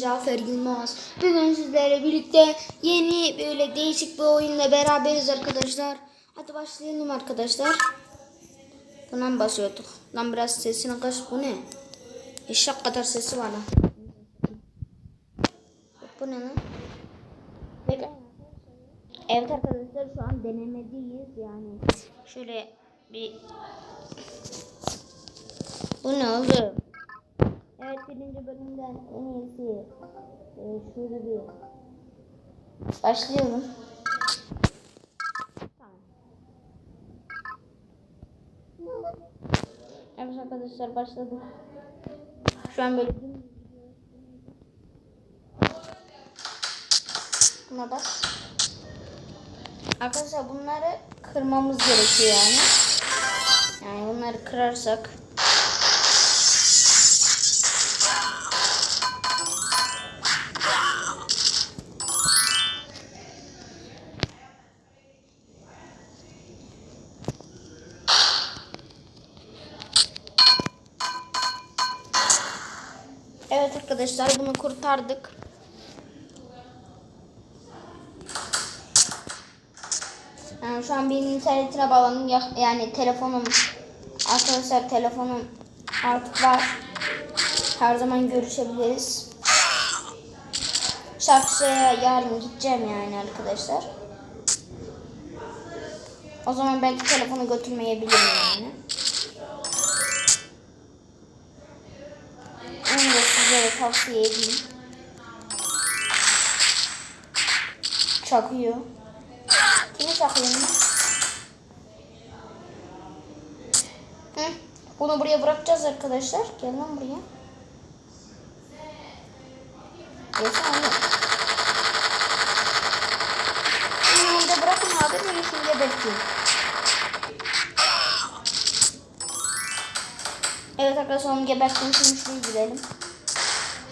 Cafer Yılmaz. Bugün sizlerle birlikte yeni böyle değişik bir oyunla beraberiz arkadaşlar. Hadi başlayalım arkadaşlar. Buna mı basıyorduk? Lan biraz sesini kıs. Bu ne? Eşek kadar sesi var lan. Bu ne lan? Evet arkadaşlar şu an denemedeyiz yani. Şöyle bir... Bu ne oldu? Evet birinci bölümden en iyisi e, şöyle bir başlayalım. Evet arkadaşlar başladık. Şu an böyle Buna bas. Arkadaşlar bunları kırmamız gerekiyor yani. Yani bunları kırarsak Evet arkadaşlar bunu kurtardık. Yani şu an benim internetine bağlandım. Ya- Yani telefonum arkadaşlar telefonum artık var. Her zaman görüşebiliriz. Şarkıya yarın gideceğim yani arkadaşlar. O zaman belki telefonu götürmeyebilirim yani. Tavsiye edeyim. Çakıyor. Kimi çakıyor lan? Hı. Bunu buraya bırakacağız arkadaşlar. Gel lan buraya. Gelsene. Bunu orada bırakın abi. Ben şimdi geberteyim. Evet arkadaşlar onu geberttim. Şimdi şuraya gidelim.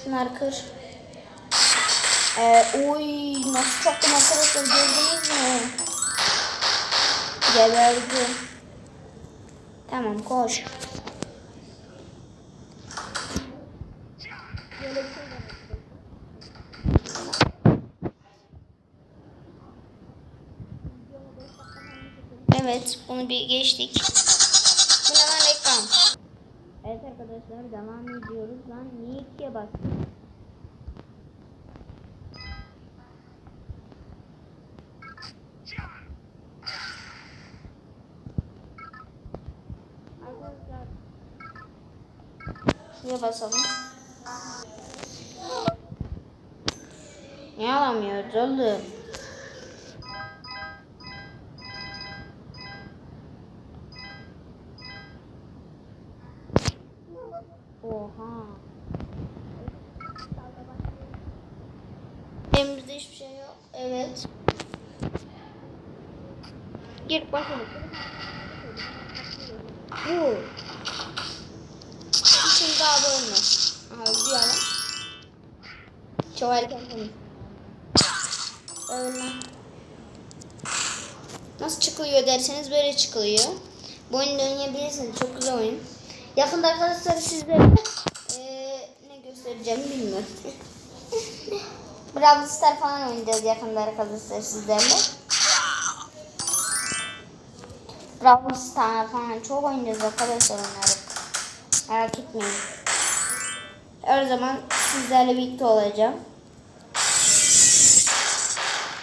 Şunları kır. Ee, oy nasıl çaktım arkadaşlar gördünüz mü? Geberdi. Tamam koş. Evet bunu bir geçtik. Evet arkadaşlar devam ediyoruz. Lan niye ikiye bastın? Arkadaşlar şuraya basalım. Niye alamıyoruz oğlum? Oha. Elimizde hiçbir şey yok. Evet. Gir bakalım. Bu. Şimdi daha bölme. Aha ya lan. Çok erken konuş. Öyle. Nasıl çıkılıyor derseniz böyle çıkılıyor. Bu oyunu oynayabilirsiniz. Çok güzel oyun. Yakında arkadaşlar sizlere eee, ne göstereceğimi bilmiyorum. Brawl Star falan oynayacağız yakında arkadaşlar sizlerle. Brawl Star falan çok oynayacağız arkadaşlar onları. Merak etmeyin. Her zaman sizlerle birlikte olacağım.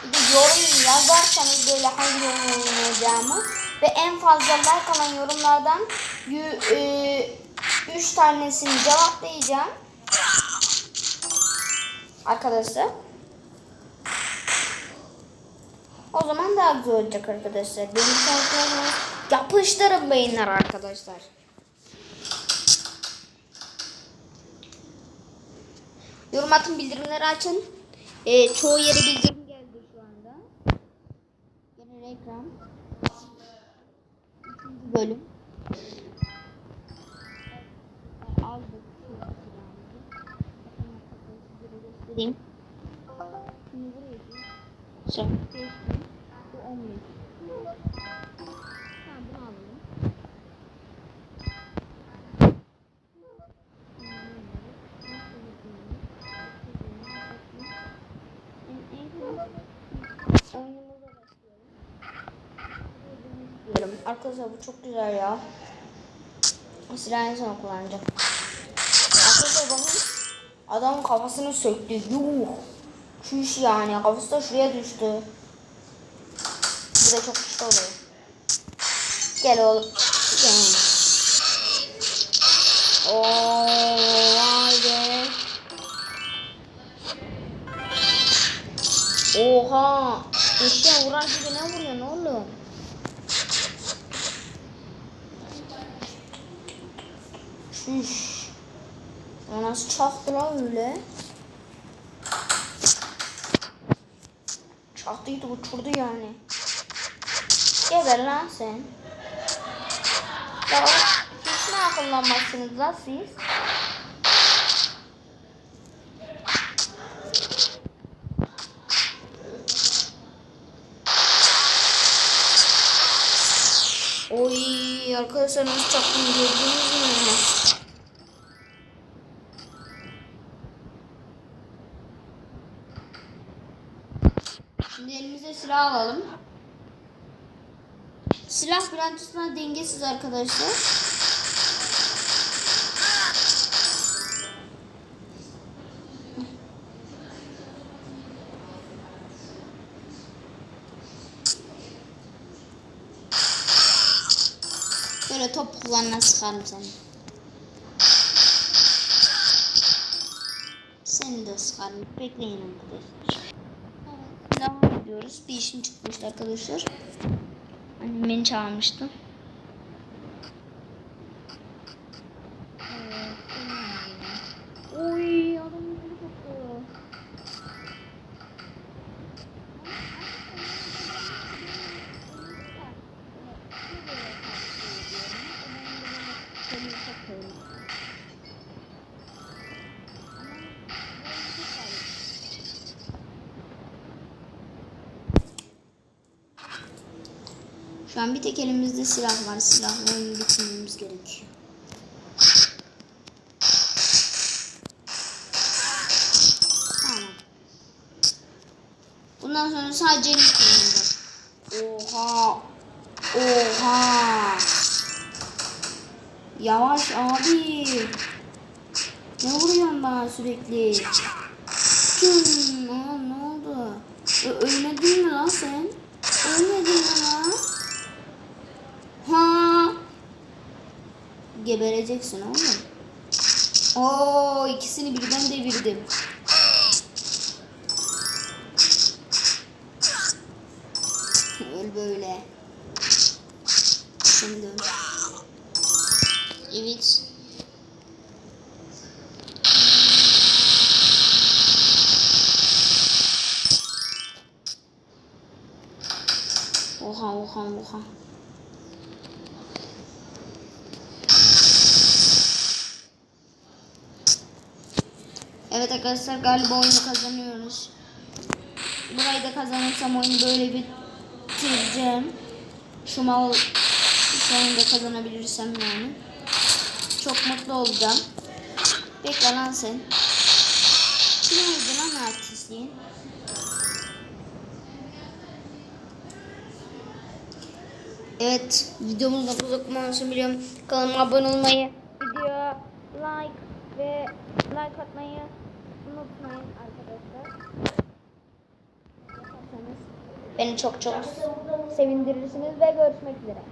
Bir de yorum yazarsanız böyle hangi yorum oynayacağımı ve en fazla like alan yorumlardan 3 tanesini cevaplayacağım. Arkadaşlar. O zaman daha güzel olacak arkadaşlar. Benim yapıştırın beyinler arkadaşlar. Yorum atın bildirimleri açın. Ee, çoğu yere bildirim geldi şu anda. Genel ekran. Bölüm. Aldık. Şimdi buraya gideyim. Arkadaşlar bu çok güzel ya. Silahını sonra kullanacağım. Arkadaşlar bakın. Adamın kafasını söktü. Yuh. Çüş yani. Kafası da şuraya düştü. Bu da çok güçlü oluyor. Gel oğlum. Gel. Oo, vay be. Oha. Eşya vurar gibi ne vuruyorsun oğlum? Şuş. O nasıl çaktı lan öyle? Çaktıydı uçurdu yani. Geber lan sen. Ya hiç mi akıllanmazsınız lan siz? Oy arkadaşlar nasıl çaktım gördünüz mü? Şimdi elimize silah alalım. Silah daha dengesiz arkadaşlar. Böyle top kullanına sıkarım seni. Seni de sıkarım. Bekleyin arkadaşlar. Ediyoruz. Bir işim çıkmıştı arkadaşlar. Annem beni çağırmıştı. Şu bir tek elimizde silah var. Silahla oyunu bitirmemiz gerekiyor. Tamam. Bundan sonra sadece elim. Oha. Oha. Yavaş abi. Ne vuruyorsun bana sürekli? Tüm. Aa, ne oldu? Ö- ölmedin mi lan sen? Ölmedin mi lan? Gebereceksin oğlum. Oo ikisini birden devirdim. Öl böyle. Öl. Evet. Oha oha oha. Evet arkadaşlar galiba oyunu kazanıyoruz. Burayı da kazanırsam oyunu böyle bitireceğim. Şu mal şu oyunu da kazanabilirsem yani. Çok mutlu olacağım. Bekle lan sen. Neydi lan artistliğin? Evet, videomuzda fazla kumansın biliyorum. Kanalıma abone olmayı, like atmayı unutmayın arkadaşlar. Beni çok çok sevindirirsiniz ve görüşmek üzere.